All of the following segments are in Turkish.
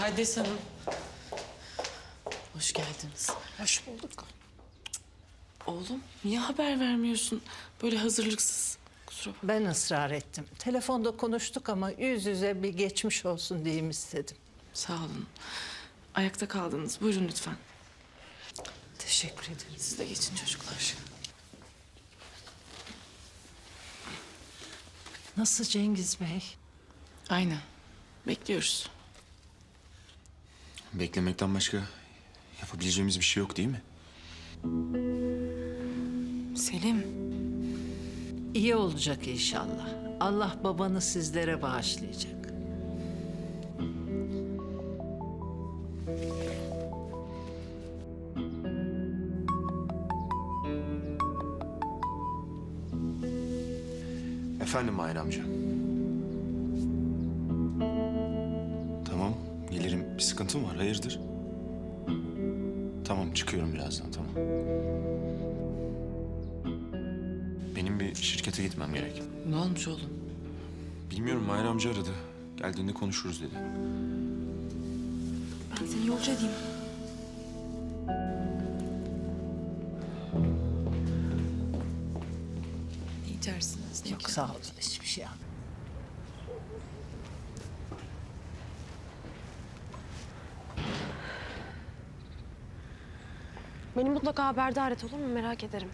Mukaddes Hanım. Hoş geldiniz. Hoş bulduk. Oğlum niye haber vermiyorsun? Böyle hazırlıksız. Kusura bakma. Ben ısrar ettim. Telefonda konuştuk ama yüz yüze bir geçmiş olsun diyeyim istedim. Sağ olun. Ayakta kaldınız. Buyurun lütfen. Teşekkür ederim. Siz de geçin çocuklar. Nasıl Cengiz Bey? Aynen. Bekliyoruz. Beklemekten başka yapabileceğimiz bir şey yok değil mi? Selim. İyi olacak inşallah. Allah babanı sizlere bağışlayacak. Efendim Mahir amca. Bir sıkıntın var, hayırdır? Tamam, çıkıyorum birazdan, tamam. Benim bir şirkete gitmem gerek. Ne olmuş oğlum? Bilmiyorum, Mahir amca aradı. Geldiğinde konuşuruz dedi. Ben seni yolcu edeyim. Ne içersiniz? Ne Çok sağ olun. Hiçbir şey anlamadım. Beni mutlaka haberdar et olur mu? Merak ederim.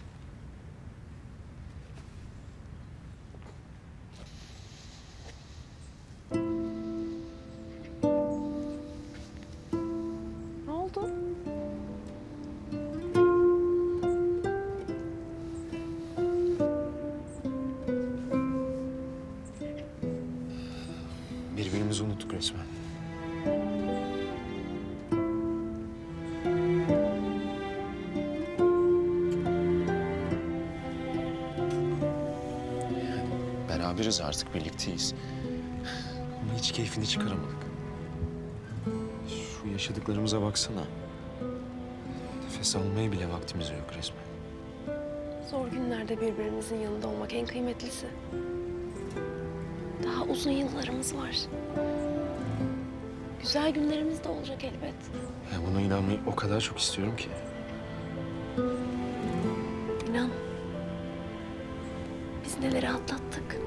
Ne oldu? Birbirimizi unuttuk resmen. Beraberiz artık, birlikteyiz. Ama hiç keyfini çıkaramadık. Şu yaşadıklarımıza baksana. Nefes almaya bile vaktimiz yok resmen. Zor günlerde birbirimizin yanında olmak en kıymetlisi. Daha uzun yıllarımız var. Güzel günlerimiz de olacak elbet. Ya buna inanmayı o kadar çok istiyorum ki. İnan. Biz neleri atlattık.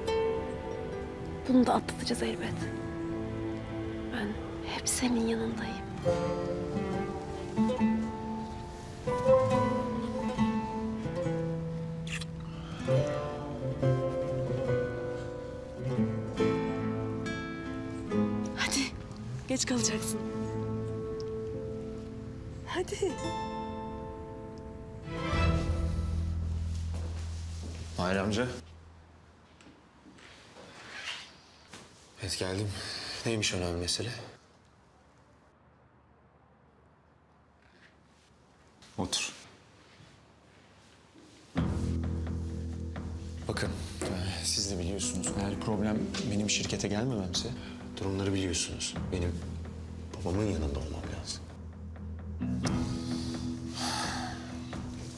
Bunu da atlatacağız elbet. Ben hep senin yanındayım. Hadi. Geç kalacaksın. Hadi. Mahir amca. Evet geldim. Neymiş önemli mesele? Otur. Bakın, e, siz de biliyorsunuz. Eğer problem benim şirkete gelmememse durumları biliyorsunuz. Benim babamın yanında olmam lazım.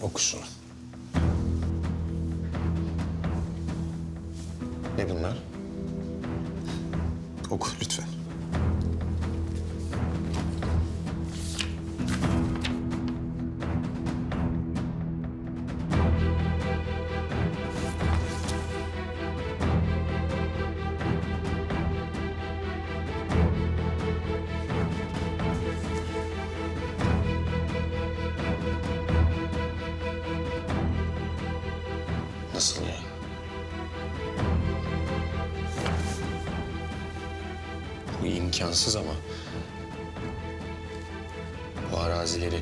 Oku şunu. Ne bunlar? Oku lütfen. Nasıl ya? İmkansız ama. Bu arazileri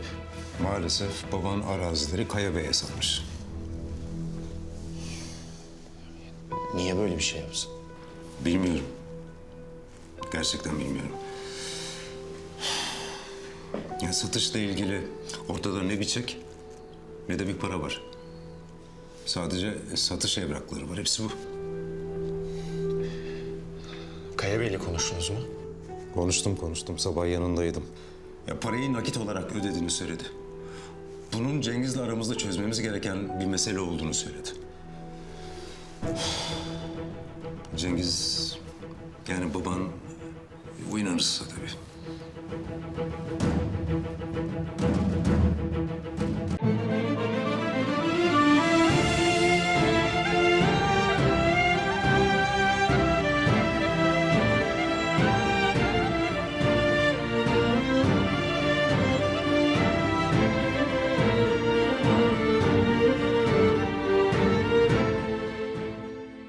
Maalesef baban arazileri Kaya Bey'e satmış. niye böyle bir şey yapsın? Bilmiyorum. Gerçekten bilmiyorum. Ya satışla ilgili ortada ne bir çek ne de bir para var. Sadece satış evrakları var. Hepsi bu. Kaya Bey'le konuştunuz mu? Konuştum konuştum. Sabah yanındaydım. Ya parayı nakit olarak ödediğini söyledi. Bunun Cengiz'le aramızda çözmemiz gereken bir mesele olduğunu söyledi. Cengiz yani baban o inanırsa tabii.